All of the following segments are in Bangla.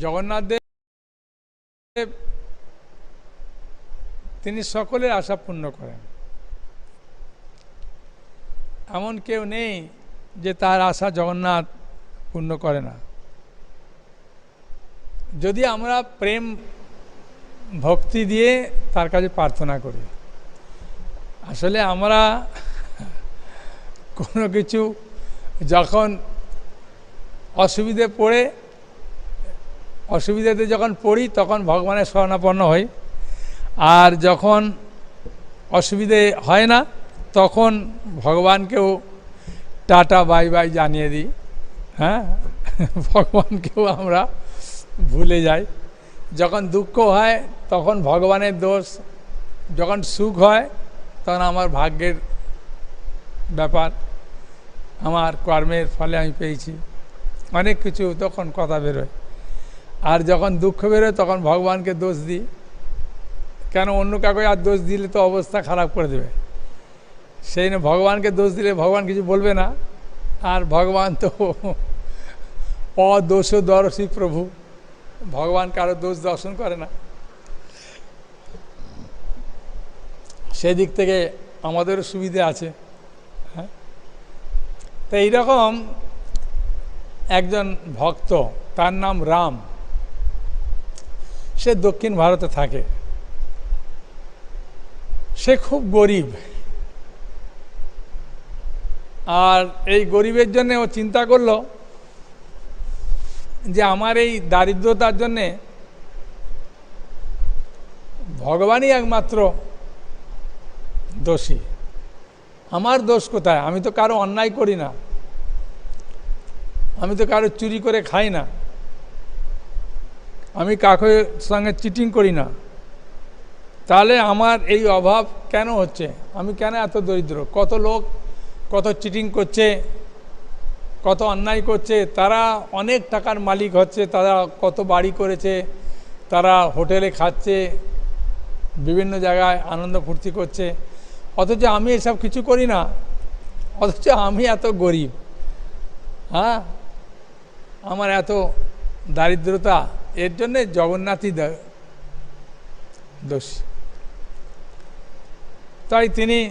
জগন্নাথ দেব, তিনি সকলের আশা পূর্ণ করেন। এমন কেউ নেই যে তার আশা জগন্নাথ পূর্ণ করে না। যদি আমরা প্রেম, ভক্তি দিয়ে তার কাছে প্রার্থনা করি, আসলে আমরা কোনো কিছু যখন অসুবিধে পড়ে অসুবিধাতে যখন পড়ি, তখন ভগবানের শরণাপন্ন হই। আর যখন অসুবিধে হয় না, তখন ভগবানকেও টাটা, বাই বাই জানিয়ে দিই। হ্যাঁ? ভগবানকেও আমরা ভুলে যাই। যখন দুঃখ হয়, তখন ভগবানের দোষ। যখন সুখ হয়, তখন আমার ভাগ্যের ব্যাপার। আমার কর্মের ফলে আমি পেয়েছি। অনেক কিছু তখন কথা বেরোয়। আর যখন দুঃখ বেরোয়, তখন ভগবানকে দোষ দিই। কেন অন্য কাউকে আর দোষ দিলে তো অবস্থা খারাপ করে দেবে। সেই না ভগবানকে দোষ দিলে ভগবান কিছু বলবে না। আর ভগবান তো অদোষ দর্শী প্রভু। ভগবান কারও দোষ দর্শন করে না। সেদিক থেকে আমাদেরও সুবিধে আছে। হ্যাঁ? তো এইরকম একজন ভক্ত, তার নাম রাম। সে দক্ষিণ ভারতে থাকে। সে খুব গরিব। আর এই গরিবের জন্য ও চিন্তা করল যে আমার এই দারিদ্রতার জন্যে ভগবানই একমাত্র দোষী। আমার দোষ কোথায়? আমি তো কারও অন্যায় করি না। আমি তো কারও চুরি করে খাই না। আমি কাকের সঙ্গে চিটিং করি না। তাহলে আমার এই অভাব কেন হচ্ছে? আমি কেন এত দরিদ্র? কত লোক কত চিটিং করছে, কত অন্যায় করছে, তারা অনেক টাকার মালিক হচ্ছে, তারা কত বাড়ি করেছে, তারা হোটেলে খাচ্ছে, বিভিন্ন জায়গায় আনন্দ ফুর্তি করছে। অথচ আমি এসব কিছু করি না। অথচ আমি এত গরিব। হ্যাঁ? আমার এত দারিদ্রতা। এর জন্যে জগন্নাথই দোষ। তাই তিনি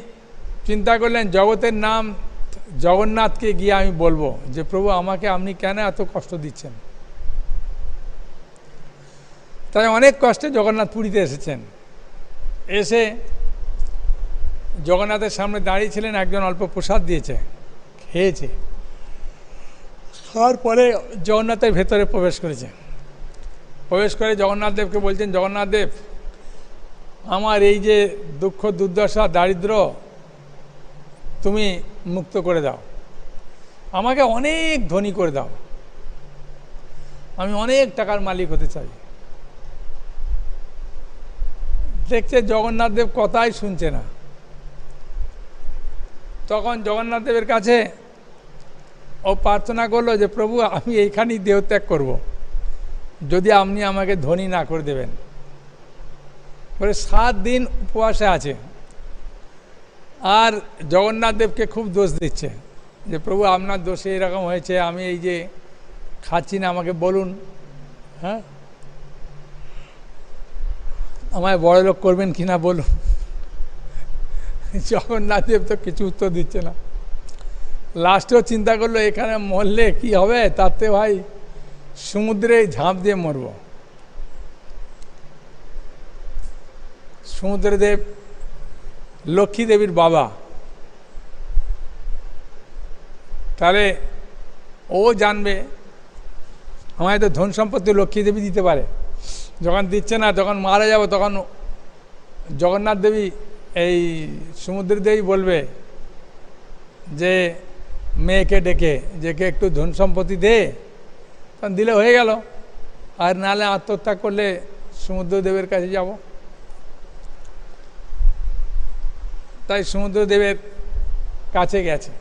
চিন্তা করলেন, জগতের নাম জগন্নাথকে গিয়ে আমি বলব যে, প্রভু, আমাকে আপনি কেন এত কষ্ট দিচ্ছেন? তাই অনেক কষ্টে জগন্নাথ পুরীতে এসেছেন। এসে জগন্নাথের সামনে দাঁড়িয়েছিলেন একজন অল্প প্রসাদ দিয়েছে, খেয়েছে। খাওয়ার পরে জগন্নাথের ভেতরে প্রবেশ করেছে। প্রবেশ করে জগন্নাথ দেবকে বলছেন, জগন্নাথ দেব, আমার এই যে দুঃখ, দুর্দশা, দারিদ্র, তুমি মুক্ত করে দাও। আমাকে অনেক ধনী করে দাও। আমি অনেক টাকার মালিক হতে চাই। দেখছে জগন্নাথ দেব কথাই শুনছে না। তখন জগন্নাথ দেবের কাছে ও প্রার্থনা করল যে, প্রভু, আমি এইখানেই দেহত্যাগ করব। যদি আপনি আমাকে ধনী না করে দেবেন। বলে, সাত দিন উপবাসে আছে। আর জগন্নাথ দেবকে খুব দোষ দিচ্ছে যে, প্রভু, আপনার দোষে এরকম হয়েছে, আমি এই যে খাচ্ছি না, আমাকে বলুন। হ্যাঁ? আমায় বড় লোক করবেন কি না বলুন? জগন্নাথ দেব তো কিছু উত্তর দিচ্ছে না। লাস্টেও চিন্তা করল, এখানে মরলে কি হবে? তাতে ভাই সমুদ্রে ঝাঁপ দিয়ে মরব। সমুদ্রদেব লক্ষ্মী দেবীর বাবা, তাহলে ও জানবে, আমায় তো ধন সম্পত্তি লক্ষ্মী দেবী দিতে পারে। যখন দিচ্ছে না, যখন মারা যাব, তখন জগন্নাথ দেবী, এই সমুদ্র দেবী বলবে যে, মেয়েকে ডেকে, যে কে একটু ধন সম্পত্তি দে। দিলে হয়ে গেল। আর নাহলে আত্মহত্যা করলে সমুদ্রদেবের কাছে যাব। তাই সমুদ্রদেবের কাছে গেছে।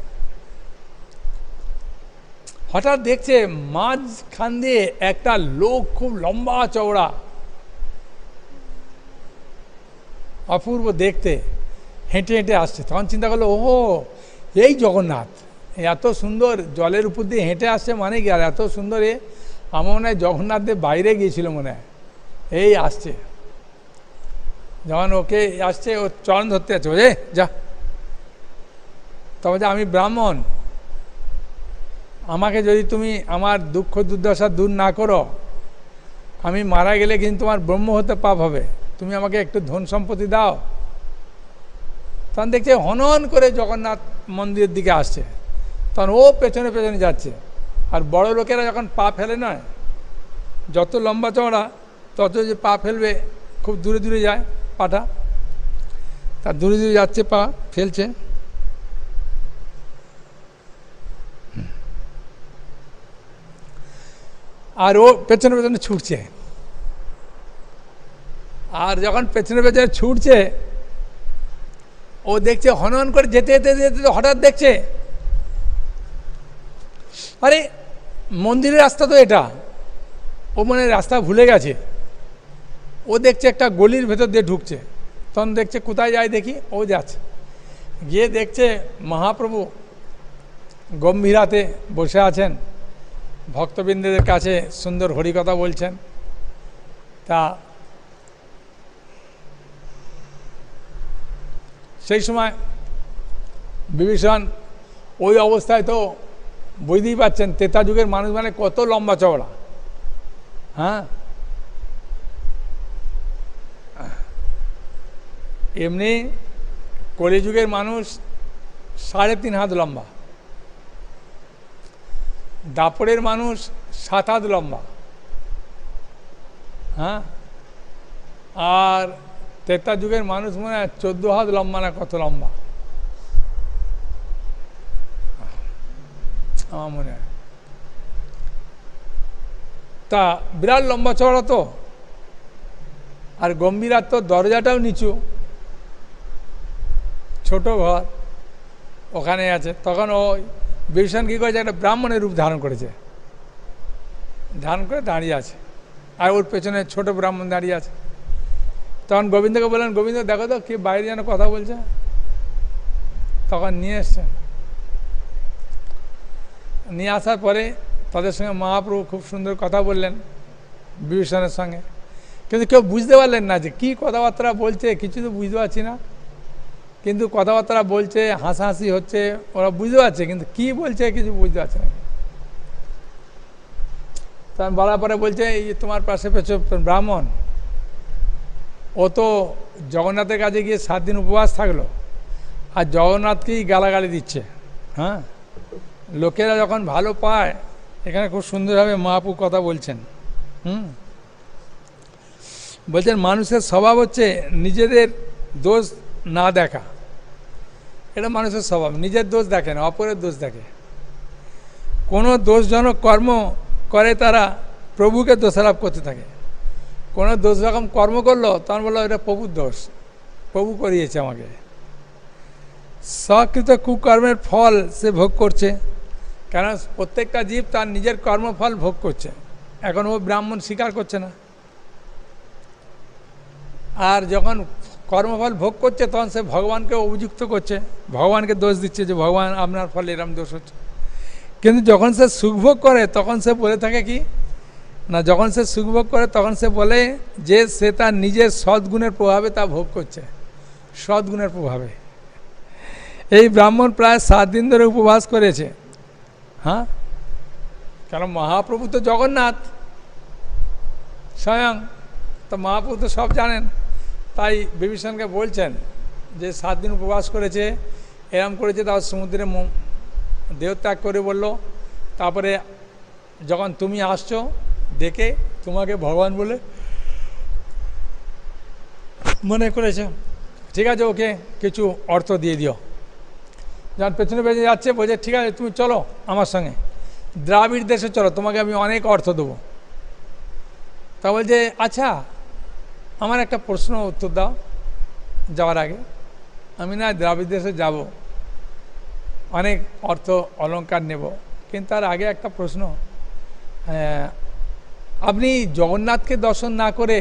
হঠাৎ দেখছে মাঝখান দিয়ে একটা লোক খুব লম্বা চওড়া। অপূর্ব দেখতে, হেঁটে হেঁটে আসছে। তখন চিন্তা করল, ওহো, এই জগন্নাথ। এত সুন্দর জলের উপর দিয়ে হেঁটে আসছে মানে কি? আর এত সুন্দর এ, আমার মনে হয় জগন্নাথ দেব বাইরে গিয়েছিল মনে হয়। এই আসছে। যখন ওকে আসছে, ও চরণ ধরতে আছে ওরে যা। তবে যে আমি ব্রাহ্মণ। আমাকে যদি তুমি আমার দুঃখ দুর্দশা দূর না করো, আমি মারা গেলে কিন্তু তোমার ব্রহ্ম হতে পাপ হবে। তুমি আমাকে একটু ধন সম্পত্তি দাও। তখন দেখছে হনন করে জগন্নাথ মন্দিরের দিকে আসছে। তখন ও পেছনে পেছনে যাচ্ছে। আর বড় লোকেরা যখন পা ফেলে নয় যত লম্বা চওড়া, তত যে পা ফেলবে, খুব দূরে দূরে যায় পাটা। তার দূরে দূরে যাচ্ছে পা, ফেলছে। আর ও পেছনে পেছনে ছুটছে। আর যখন পেছনে পেছনে ছুটছে, ও দেখছে হনন করে যেতে যেতে যেতে হঠাৎ দেখছে আরে, মন্দিরের রাস্তা তো এটা। ও মানে রাস্তা ভুলে গেছে। ও দেখছে একটা গলির ভেতর দিয়ে ঢুকছে। তখন দেখছে কোথায় যায় দেখি, ও যাচ্ছে। গিয়ে দেখছে মহাপ্রভু গম্ভীরাতে বসে আছেন। ভক্তবৃন্দদের কাছে সুন্দর হরিকথা বলছেন। তা সেই সময় বিভীষণ ওই অবস্থায় তো বুঝতেই পাচ্ছেন তেতা যুগের মানুষ মানে কত লম্বা চওড়া। হ্যাঁ? এমনি কলিযুগের মানুষ সাড়ে তিন হাত লম্বা। দাপড়ের মানুষ সাত হাত লম্বা। হ্যাঁ? আর তেতা যুগের মানুষ মনে হয় চোদ্দ হাত লম্বা না কত লম্বা? আমার মনে হয় তা বিরাট লম্বা চওড়া তো। আর গম্ভীরার তো দরজাটাও নিচু। ছোট ঘর। ওখানে আছে। তখন ওই বিভীষণ কী করেছে? একটা ব্রাহ্মণের রূপ ধারণ করেছে। ধারণ করে দাঁড়িয়ে আছে। আর ওর পেছনে ছোট ব্রাহ্মণ দাঁড়িয়ে আছে। তখন গোবিন্দকে বললেন, গোবিন্দ, দেখো তো কি বাইরে যেন কথা বলছে। তখন নিয়ে এসছে নিয়ে আসার পরে তাদের সঙ্গে মহাপ্রভু খুব সুন্দর কথা বললেন বিভীষণের সঙ্গে। কিন্তু কেউ বুঝতে পারলেন না যে কী কথাবার্তা বলছে, কিছু তো বুঝতে পারছি না। কিন্তু কথাবার্তা বলছে, হাসাহাসি হচ্ছে, ওরা বুঝতে পারছে, কিন্তু কি বলছে কিছু বুঝতে পারছে না। তখন বলার পরে বলছে, এই যে তোমার পাশে পেছো ব্রাহ্মণ, ও তো জগন্নাথের কাছে গিয়ে সাত দিন উপবাস থাকল, আর জগন্নাথকেই গালাগালি দিচ্ছে হ্যাঁ? লোকেরা যখন ভালো পায়, এখানে খুব সুন্দরভাবে মহাপু কথা বলছেন। হুম? বলছেন, মানুষের স্বভাব হচ্ছে নিজেদের দোষ না দেখা। এটা মানুষের স্বভাব, নিজের দোষ দেখে না, অপরের দোষ দেখে। কোনো দোষজনক কর্ম করে তারা প্রভুকে দোষারোপ করতে থাকে। কোনো দোষ রকম কর্ম করল, তখন বলল, এটা প্রভুর দোষ, প্রভু করিয়েছে আমাকে। সকৃত কুকর্মের ফল সে ভোগ করছে। কেন প্রত্যেকটা জীব তার নিজের কর্মফল ভোগ করছে। এখন ও ব্রাহ্মণ স্বীকার করছে না। আর যখন কর্মফল ভোগ করছে, তখন সে ভগবানকে অভিযুক্ত করছে। ভগবানকে দোষ দিচ্ছে যে ভগবান আপনার ফলে এরম দোষ হচ্ছে। কিন্তু যখন সে সুখভোগ করে, তখন সে বলে থাকে কি? না, যখন সে সুখভোগ করে, তখন সে বলে যে সে তার নিজের সদ্গুণের প্রভাবে তা ভোগ করছে। সদ্গুণের প্রভাবে। এই ব্রাহ্মণ প্রায় সাত দিন ধরে উপবাস করেছে। হ্যাঁ? কারণ মহাপ্রভু তো জগন্নাথ। স্বয়ং তো মহাপ্রভু তো সব জানেন। তাই বিভীষণকে বলছেন যে সাত দিন উপবাস করেছে, এরম করেছে তার সমুদ্রে দেহত্যাগ করে বলল, তারপরে যখন তুমি আসছো, দেখে তোমাকে ভগবান বলে মনে করেছে। ঠিক আছে, ওকে কিছু অর্থ দিয়ে দিও। যখন পেছনে পেছনে যাচ্ছে, বলছে, ঠিক আছে, তুমি চলো আমার সঙ্গে। দ্রাবিড় দেশে চলো, তোমাকে আমি অনেক অর্থ দেবো। তা বলছে আচ্ছা আমার একটা প্রশ্ন উত্তর দাও যাওয়ার আগে। আমি না দ্রাবিড় দেশে যাব, অনেক অর্থ অলঙ্কার নেব। কিন্তু তার আগে একটা প্রশ্ন আপনি জগন্নাথকে দর্শন না করে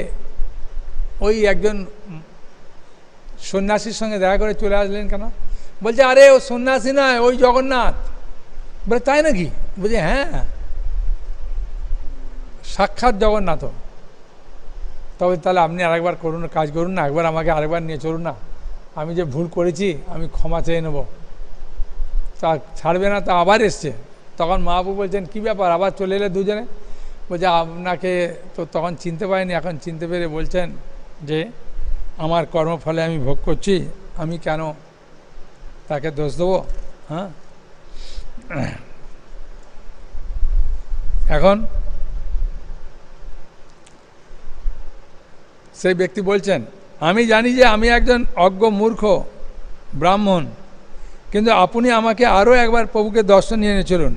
ওই একজন সন্ন্যাসীর সঙ্গে দেখা করে চলে আসলেন কেন? বলছে, আরে, ও সন্ন্যাসী নয়, ওই জগন্নাথ। বলে, তাই নাকি? বলছে হ্যাঁ। সাক্ষাৎ জগন্নাথ। তবে তাহলে আপনি আরেকবার করুন, কাজ করুন না, একবার আমাকে আরেকবার নিয়ে চলুন না। আমি যে ভুল করেছি, আমি ক্ষমা চেয়ে নেব। তা ছাড়বে না, তা আবার এসছে। তখন মহাবু বলছেন, কী ব্যাপার, আবার চলে এলে দুজনে? বলছে, আপনাকে তো তখন চিনতে পারিনি, এখন চিনতে পেরে বলছেন যে, আমার কর্মফলে আমি ভোগ করছি, আমি কেন তাকে দোষ দেবো? হ্যাঁ? এখন সেই ব্যক্তি বলছেন, আমি জানি যে আমি একজন অজ্ঞ মূর্খ, ব্রাহ্মণ, কিন্তু আপনি আমাকে আরও একবার প্রভুকে দর্শন নিয়ে এনে চলুন।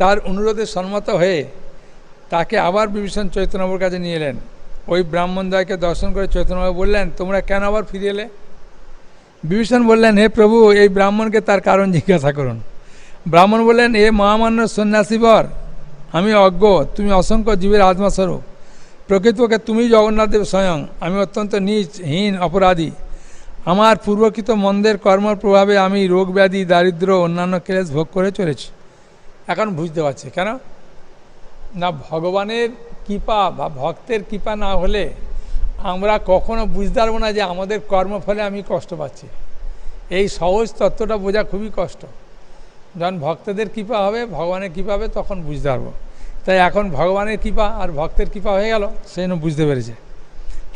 তার অনুরোধে সম্মত হয়ে তাকে আবার বিভীষণ চৈতন্যবাবুর কাছে নিয়ে এলেন। ওই ব্রাহ্মণদ্বয়কে দর্শন করে চৈতন্যবাবু বললেন, তোমরা কেন আবার ফিরে এলে? বিভীষণ বললেন, হে প্রভু, এই ব্রাহ্মণকে তার কারণ জিজ্ঞাসা করুন। ব্রাহ্মণ বললেন, এ মহামান্য সন্ন্যাসীবর, আমি অজ্ঞ, তুমি অসংখ্য জীবের আত্মাস্বরূপ প্রকৃতপক্ষে তুমি জগন্নাথদেব স্বয়ং, আমি অত্যন্ত নিচ, হীন, অপরাধী। আমার পূর্বকৃত মন্দের কর্মর প্রভাবে আমি রোগ ব্যাধি দারিদ্র অন্যান্য ক্লেশ ভোগ করে চলেছি। এখন বুঝতে পারছি, কেন? না, ভগবানের কৃপা বা ভক্তের কৃপা না হলে আমরা কখনো বুঝতে পারব না যে আমাদের কর্মফলে আমি কষ্ট পাচ্ছি। এই সহজ তত্ত্বটা বোঝা খুবই কষ্ট। যখন ভক্তদের কৃপা হবে, ভগবানের কৃপা হবে, তখন বুঝতে পারব। তাই এখন ভগবানের কৃপা আর ভক্তের কৃপা হয়ে গেল, সে বুঝতে পেরেছে।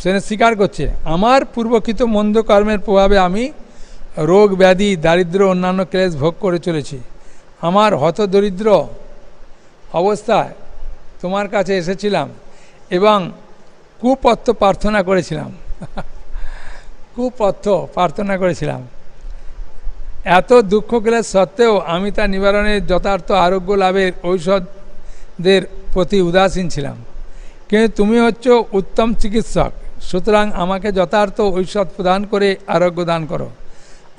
সে স্বীকার করছে, আমার পূর্বকৃত মন্দ কর্মের প্রভাবে আমি রোগ, ব্যাধি দারিদ্র অন্যান্য ক্লেশ ভোগ করে চলেছি। আমার হতদরিদ্র অবস্থায় তোমার কাছে এসেছিলাম এবং কুপথ্য প্রার্থনা করেছিলাম। কুপথ্য প্রার্থনা করেছিলাম। এত দুঃখ ক্লেশ সত্ত্বেও আমি তা নিবারণের যথার্থ আরোগ্য লাভের ঔষধদের প্রতি উদাসীন ছিলাম। কিন্তু তুমি হচ্ছ উত্তম চিকিৎসক, সুতরাং আমাকে যথার্থ ঔষধ প্রদান করে আরোগ্য দান করো।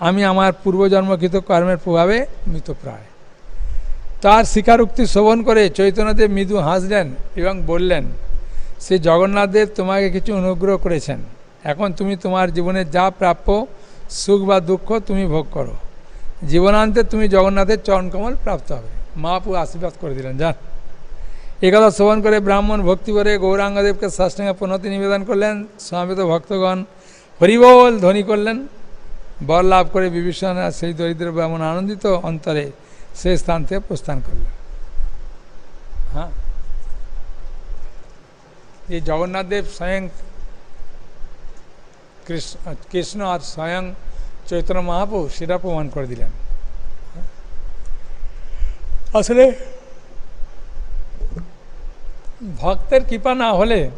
আমি আমার পূর্বজন্মকৃত কর্মের প্রভাবে মৃতপ্রায় তার স্বীকারোক্তি শোভন করে চৈতন্যদেব মৃদু হাসলেন এবং বললেন সে জগন্নাথদেব তোমাকে কিছু অনুগ্রহ করেছেন। এখন তুমি তোমার জীবনে যা প্রাপ্য সুখ বা দুঃখ তুমি ভোগ করো। জীবনান্তে তুমি জগন্নাথের চরণকমল প্রাপ্ত হবে। মহাপু আশীর্বাদ করে দিলেন, যান। একথা শ্রবণ করে ব্রাহ্মণ ভক্তি করে গৌরাঙ্গদেবকে সাষ্টাঙ্গে প্রণতি নিবেদন করলেন। সমাবেত ভক্তগণ হরিবল ধ্বনি করলেন। বর লাভ করে বিভীষণ সেই দরিদ্র ব্রাহ্মণ আনন্দিত অন্তরে সেই স্থান থেকে প্রস্থান করলেন। হ্যাঁ। এই জগন্নাথদেব স্বয়ং কৃষ্ণ কৃষ্ণ আর স্বয়ং চৈতন্য মহাপ্রভু সেটা প্রমাণ করে দিলেন। আসলে ভক্তের কৃপা না হলে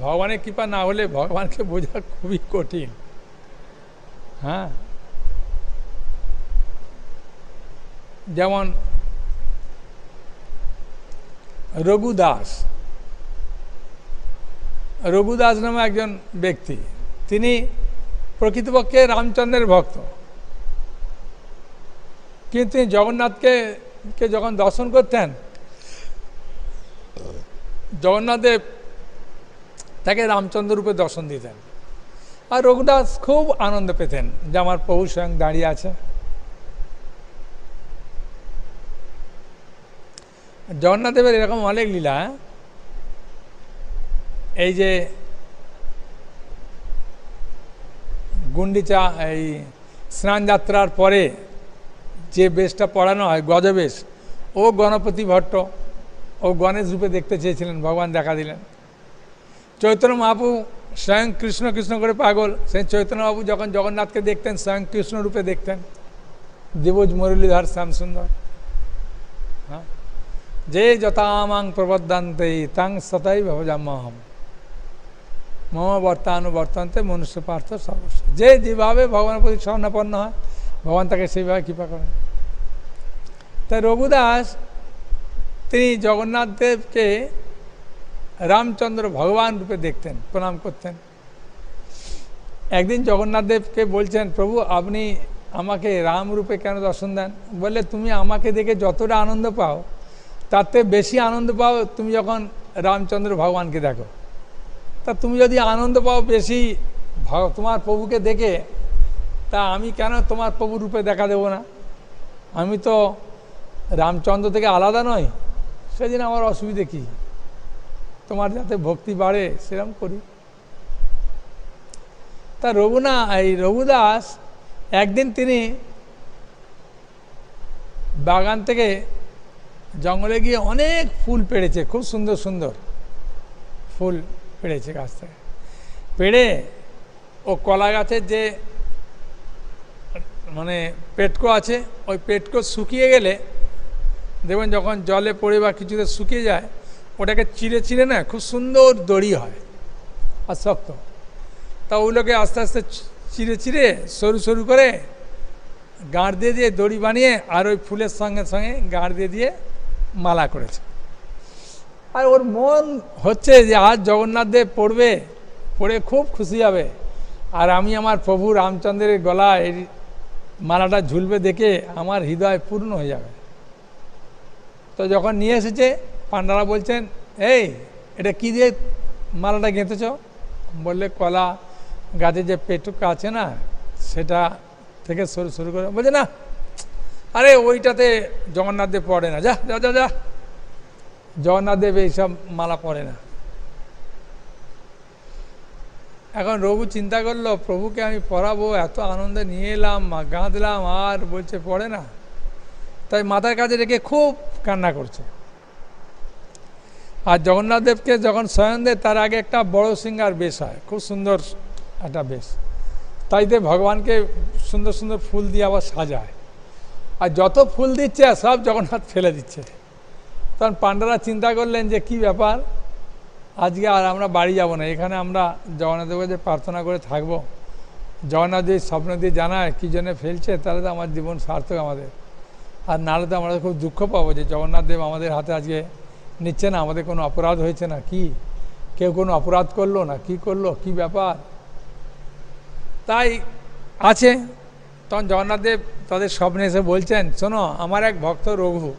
ভগবানের কৃপা না হলে ভগবানকে বোঝা খুবই কঠিন। হ্যাঁ? যেমন রঘুদাস রঘুদাস নামে একজন ব্যক্তি। তিনি প্রকৃতপক্ষে রামচন্দ্রের ভক্ত। কিন্তু তিনি জগন্নাথকে, কে যখন দর্শন করতেন জগন্নাথদেব তাকে রামচন্দ্র রূপে দর্শন দিতেন। আর রঘুদাস খুব আনন্দ পেতেন যে আমার প্রভু স্বয়ং দাঁড়িয়ে আছে। জগন্নাথদেবের এরকম অনেক লীলা? এই যে গুন্ডিচা, এই স্নানযাত্রার পরে যে বেশটা পড়ানো হয়, গজবেশ, ও গণপতি ভট্ট, ও গণেশ রূপে দেখতে চেয়েছিলেন, ভগবান দেখা দিলেন। চৈতন্য মহাপু স্বয়ং কৃষ্ণ কৃষ্ণ করে পাগল। সেই চৈতন্যবাবু যখন জগন্নাথকে দেখতেন, স্বয়ং কৃষ্ণ রূপে দেখতেন। দেবজ মুরলীধর, শ্যামসুন্দর। হ্যাঁ? যে যথামাং প্রবদ্ধান্তে তাং সতাই ভবজাম্যহম মম বর্তানুবর্তন্তে মনুষ্য পার্থ সর্বস্ব যে যেভাবে ভগবানের প্রতি স্বর্ণাপন্ন হয় ভগবান তাকে সেইভাবে কৃপা করেন তাই রঘুদাস তিনি জগন্নাথ দেবকে রামচন্দ্র ভগবান রূপে দেখতেন প্রণাম করতেন একদিন জগন্নাথ দেবকে বলছেন প্রভু আপনি আমাকে রাম রূপে কেন দর্শন দেন বললে তুমি আমাকে দেখে যতটা আনন্দ পাও তাতে বেশি আনন্দ পাও তুমি যখন রামচন্দ্র ভগবানকে দেখো তা তুমি যদি আনন্দ পাও বেশি তোমার প্রভুকে দেখে, তা আমি কেন তোমার প্রভু রূপে দেখা দেব না? আমি তো রামচন্দ্র থেকে আলাদা নয় সেদিন আমার অসুবিধে কী? তোমার যাতে ভক্তি বাড়ে সেরকম করি। তা রঘুনা, এই রঘুদাস, একদিন তিনি বাগান থেকে জঙ্গলে গিয়ে অনেক ফুল পেড়েছে, খুব সুন্দর সুন্দর ফুল। পেড়েছে গাছ থেকে। পেড়ে ও কলা গাছের যে মানে পেটকো আছে, ওই পেটকো শুকিয়ে গেলে দেখবেন যখন জলে পড়ে বা কিছুতে শুকিয়ে যায়, ওটাকে চিড়ে চিড়ে না খুব সুন্দর দড়ি হয় আর শক্ত। তা ওগুলোকে আস্তে আস্তে চিড়ে চিড়ে সরু সরু করে গাঁড় দিয়ে দিয়ে দড়ি বানিয়ে আর ওই ফুলের সঙ্গে সঙ্গে গাঁড় দিয়ে দিয়ে মালা করেছে। আর ওর মন হচ্ছে যে আজ জগন্নাথ দেব পড়বে, পড়ে খুব খুশি হবে। আর আমি আমার প্রভু রামচন্দ্রের গলায় মালাটা ঝুলবে দেখে আমার হৃদয় পূর্ণ হয়ে যাবে। তো যখন নিয়ে এসেছে পান্ডারা বলছেন, এই, এটা কি দিয়ে মালাটা গেঁথেছ? বললে, কলা গাছে যে পেটুকা আছে না, সেটা থেকে শুরু শুরু করে, বলছে, না, আরে ওইটাতে জগন্নাথ দেব পড়ে না। যা যা যা যা। জগন্নাথ দেব এইসব মালা পরে না। এখন রঘু চিন্তা করল, প্রভুকে আমি পড়াবো এত আনন্দে নিয়ে এলাম গাঁদলাম, আর বলছে পড়ে না। তাই মাথার কাছে রেখে খুব কান্না করছে। আর জগন্নাথ দেবকে যখন স্বয়ং দেয়, তার আগে একটা বড় সিঙ্গার বেশ হয়, খুব সুন্দর একটা বেশ। তাইতে ভগবানকে সুন্দর সুন্দর ফুল দিয়ে আবার সাজায়। আর যত ফুল দিচ্ছে, সব জগন্নাথ ফেলে দিচ্ছে। তখন পাণ্ডারা চিন্তা করলেন যে কি ব্যাপার? আজকে আর আমরা বাড়ি যাব না। এখানে আমরা জগন্নাথ দেবের যে প্রার্থনা করে থাকব। জগন্নাথ যদি স্বপ্ন দিয়ে জানায়, কী জন্য ফেলছে? তাহলে তো আমার জীবন সার্থক আমাদের। আর নাহলে তো আমরা খুব দুঃখ পাবো যে জগন্নাথ দেব আমাদের হাতে আজকে নিচ্ছে না। আমাদের কোনো অপরাধ হয়েছে না কি? কেউ কোনো অপরাধ করল না? কি করল? কি ব্যাপার? তাই আছে। তখন জগন্নাথ দেব তাদের স্বপ্নে এসে বলছেন, শোনো, আমার এক ভক্ত রঘু।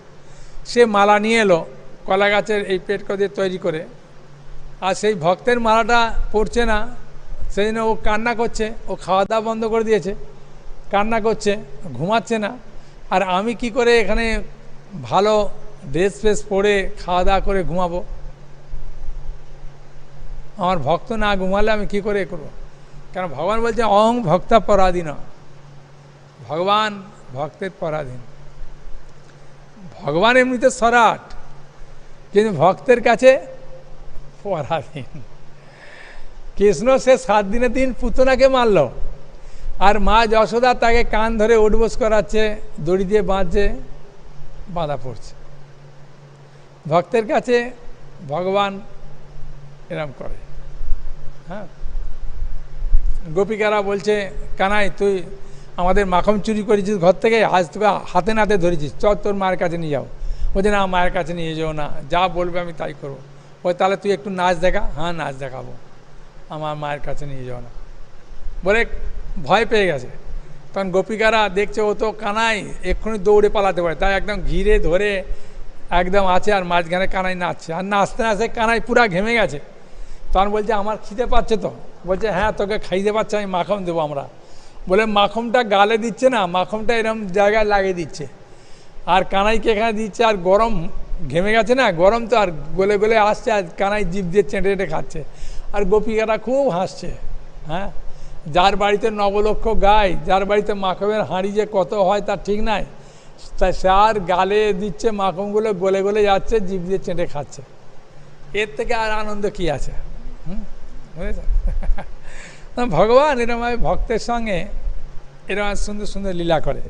সে মালা নিয়ে এলো, কলা গাছের এই পেট দিয়ে তৈরি করে। আর সেই ভক্তের মালাটা পড়ছে না সেই জন্য ও কান্না করছে, ও খাওয়া দাওয়া বন্ধ করে দিয়েছে, কান্না করছে, ঘুমাচ্ছে না। আর আমি কি করে এখানে ভালো ড্রেস ফ্রেস পরে খাওয়া দাওয়া করে ঘুমাবো? আমার ভক্ত না ঘুমালে আমি কি করে করব? কারণ ভগবান বলছে, অহং ভক্তা পরাধীন। ভগবান ভক্তের পরাধীন। ভগবান এমনিতে সরাট, কিন্তু ভক্তের কাছে পরাধীন। কৃষ্ণ সে সাত দিনে দিন পুতনাকে মারল, আর মা যশোদা তাকে কান ধরে উঠবোস করাচ্ছে, দড়ি দিয়ে বাঁধছে, বাঁধা পড়ছে। ভক্তের কাছে ভগবান এরম করে। হ্যাঁ? গোপিকারা বলছে, কানাই, তুই আমাদের মাখন চুরি করেছিস ঘর থেকে, আজ তোকে হাতে নাতে ধরেছিস। চ তোর মায়ের কাছে নিয়ে যাও। বলছে, না, মায়ের কাছে নিয়ে যাও না। যা বলবে আমি তাই করব। ওই তাহলে তুই একটু নাচ দেখা। হ্যাঁ নাচ দেখাবো। আমার মায়ের কাছে নিয়ে যাও না। বলে, ভয় পেয়ে গেছে। তখন গোপিকারা দেখছে, ও তো কানাই, এক্ষুনি দৌড়ে পালাতে পারে। তাই একদম ঘিরে ধরে একদম আছে আর মাঝখানে কানাই নাচছে। আর নাচতে নাচতে কানাই পুরা ঘেমে গেছে। তখন বলছে, আমার খিদে পাচ্ছে তো? বলছে হ্যাঁ তোকে খাইতে পারছে, আমি মাখন দেবো আমরা। বলে মাখনটা গালে দিচ্ছে না, মাখমটা এরম জায়গায় লাগিয়ে দিচ্ছে। আর কানাইকে এখানে দিচ্ছে, আর গরম ঘেমে গেছে না, গরম তো আর গলে গলে আসছে, আর কানাই জিপ দিয়ে চেঁটে চেটে খাচ্ছে। আর গোপিকারা খুব হাসছে হ্যাঁ? যার বাড়িতে নবলক্ষ গায় যার বাড়িতে মাখমের হাঁড়ি যে কত হয় তার ঠিক নাই। তা সে আর গালে দিচ্ছে মাখমগুলো, গলে গলে যাচ্ছে জিপ দিয়ে চেটে খাচ্ছে। এর থেকে আর আনন্দ কি আছে? হুম? বুঝেছ? ভগবান এরম ভক্তের সঙ্গে এরম সুন্দর সুন্দর লীলা করে।